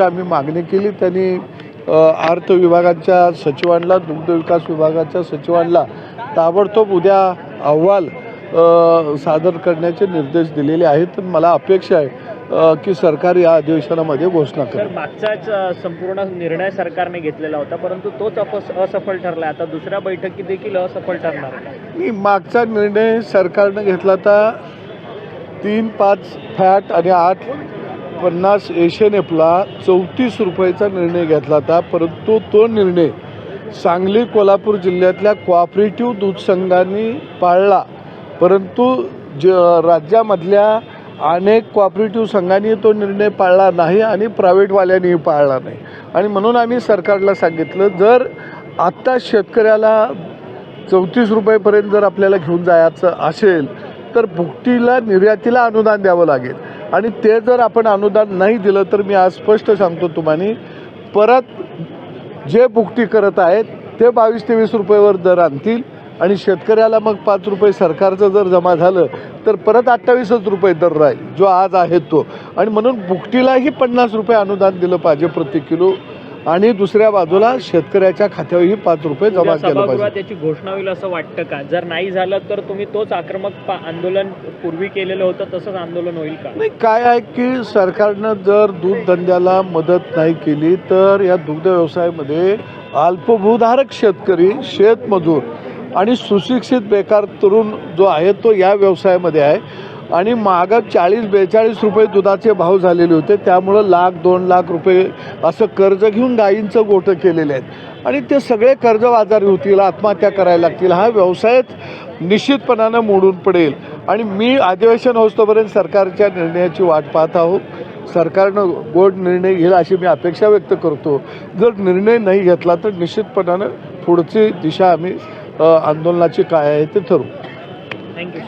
आम्ही मागणी केली. त्यांनी अर्थ विभागाच्या सचिवांना दुग्ध विकास विभागाच्या सचिवांना ताबडतोब उद्या अहवाल सादर करण्याचे निर्देश दिलेले आहेत. मला अपेक्षा आहे की सरकार या अधिवेशनामध्ये घोषणा करेल. मागचाच संपूर्ण निर्णय सरकारने घेतलेला होता परंतु तोच असफल ठरला. आता दुसऱ्या बैठकीत देखील असफल ठरणार. मी मागचा निर्णय सरकारनं घेतला होता. तीन पाच फॅट आणि आठ पन्नास एशियन एफला चौतीस रुपयाचा निर्णय घेतला होता परंतु तो निर्णय सांगली कोल्हापूर जिल्ह्यातल्या कोऑपरेटिव्ह दूध संघांनी पाळला. परंतु ज राज्यामधल्या अनेक कोऑपरेटिव्ह संघांनी तो निर्णय पाळला नाही आणि प्रायव्हेटवाल्यांनीही पाळला नाही. आणि म्हणून आम्ही सरकारला सांगितलं जर आत्ता शेतकऱ्याला चौतीस रुपयेपर्यंत जर आपल्याला घेऊन जायचं असेल तर भुकटीला निर्यातीला अनुदान द्यावं लागेल. आणि ते जर आपण अनुदान नाही दिलं तर मी आज स्पष्ट सांगतो तुम्हाला परत जे भुकटी करत आहेत ते बावीस तेवीस रुपयेवर दर आणतील आणि शेतकऱ्याला मग पाच रुपये सरकारचं जर जमा झालं तर परत अठ्ठावीसच रुपये दर राहील जो आज आहे तो. आणि म्हणून भुकटीलाही पन्नास रुपये अनुदान दिलं पाहिजे प्रति किलो. आणि दुसऱ्या बाजूला शेतकऱ्याच्या खात्यावरही पाच रुपये जमा केलं पाहिजे. सभागृहात याची घोषणा होईल असं वाटतं का? जर नाही झालं तर तुम्ही तोच आक्रमक आंदोलन पूर्वी केलेलं होतं तसंच आंदोलन होईल का? नाही काय आहे की सरकारनं जर दूध धंद्याला मदत नाही केली तर या दुग्ध व्यवसायामध्ये अल्पभूधारक शेतकरी शेतमजूर आणि सुशिक्षित बेकार तरुण जो आहे तो या व्यवसायामध्ये आहे. आणि मागं चाळीस बेचाळीस रुपये दुधाचे भाव झालेले होते. त्यामुळं लाख दोन लाख रुपये असं कर्ज घेऊन गायींचं गोठं केलेले आहेत. आणि ते सगळे कर्जबाजारी होतील आत्महत्या करायला लागतील. हा व्यवसायच निश्चितपणानं मोडून पडेल. आणि मी अधिवेशन होतोपर्यंत सरकारच्या निर्णयाची वाट पाहत आहोत. सरकारनं गोड निर्णय घेईल अशी मी अपेक्षा व्यक्त करतो. जर निर्णय नाही घेतला तर निश्चितपणानं पुढची दिशा आम्ही आंदोलनाची काय आहे ते ठरवू. थँक्यू